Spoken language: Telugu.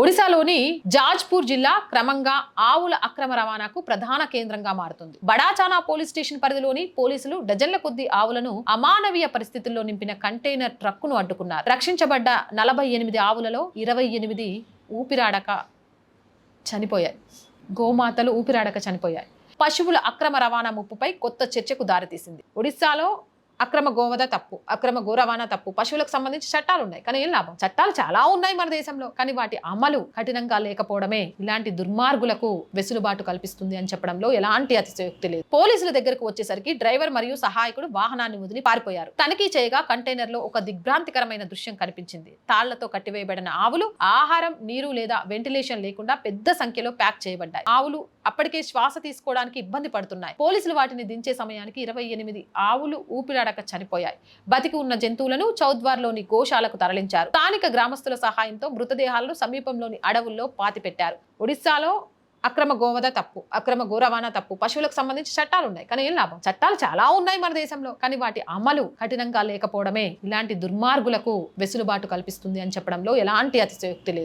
ఒడిశాలోని జాజ్పూర్ జిల్లా క్రమంగా ఆవుల అక్రమ రవాణాకు ప్రధాన కేంద్రంగా మారుతుంది. బడాచానా పోలీస్ స్టేషన్ పరిధిలోని పోలీసులు డజన్ల కొద్ది ఆవులను అమానవీయ పరిస్థితుల్లో నింపిన కంటైనర్ ట్రక్కును అడ్డుకున్నారు. రక్షించబడ్డ నలభై ఎనిమిది ఆవులలో ఇరవై ఎనిమిది ఊపిరాడక చనిపోయాయి. గోమాతలు ఊపిరాడక చనిపోయాయి. పశువుల అక్రమ రవాణా ముప్పుపై కొత్త చర్చకు దారితీసింది. ఒడిశాలో అక్రమ గోవధ తప్పు అక్రమ గోరవాణా తప్పు పశువులకు సంబంధించి చట్టాలు ఉన్నాయి. కానీ ఏం లాభం? చట్టాలు చాలా ఉన్నాయి మన దేశంలో కానీ వాటి అమలు కఠినంగా లేకపోవడమే ఇలాంటి దుర్మార్గులకు వెసులుబాటు కల్పిస్తుంది అని చెప్పడంలో ఎలాంటి అతిశయోక్తి లేదు. పోలీసుల దగ్గరకు వచ్చేసరికి డ్రైవర్ మరియు సహాయకుడు వాహనాన్ని వదిలి పారిపోయారు. తనిఖీ చేయగా కంటైనర్లో ఒక దిగ్భ్రాంతికరమైన దృశ్యం కనిపించింది. తాళ్ళతో కట్టివేయబడిన ఆవులు ఆహారం నీరు లేదా వెంటిలేషన్ లేకుండా పెద్ద సంఖ్యలో ప్యాక్ చేయబడ్డాయి. ఆవులు అప్పటికే శ్వాస తీసుకోవడానికి ఇబ్బంది పడుతున్నాయి. పోలీసులు వాటిని దించే సమయానికి ఇరవై ఎనిమిది ఆవులు ఊపిరాడక చనిపోయాయి. బతికి ఉన్న జంతువులను చౌద్వార్లోని గోశాలకు తరలించారు. స్థానిక గ్రామస్తుల సహాయంతో మృతదేహాలను సమీపంలోని అడవుల్లో పాతిపెట్టారు. ఒడిశాలో అక్రమ గోవధ తప్పు అక్రమ గోరవాణా తప్పు పశువులకు సంబంధించి చట్టాలు ఉన్నాయి. కానీ ఏం లాభం? చట్టాలు చాలా ఉన్నాయి మన దేశంలో. కానీ వాటి అమలు కఠినంగా లేకపోవడమే ఇలాంటి దుర్మార్గులకు వెసులుబాటు కల్పిస్తుంది అని చెప్పడంలో ఎలాంటి అతిశయోక్తి లేదు.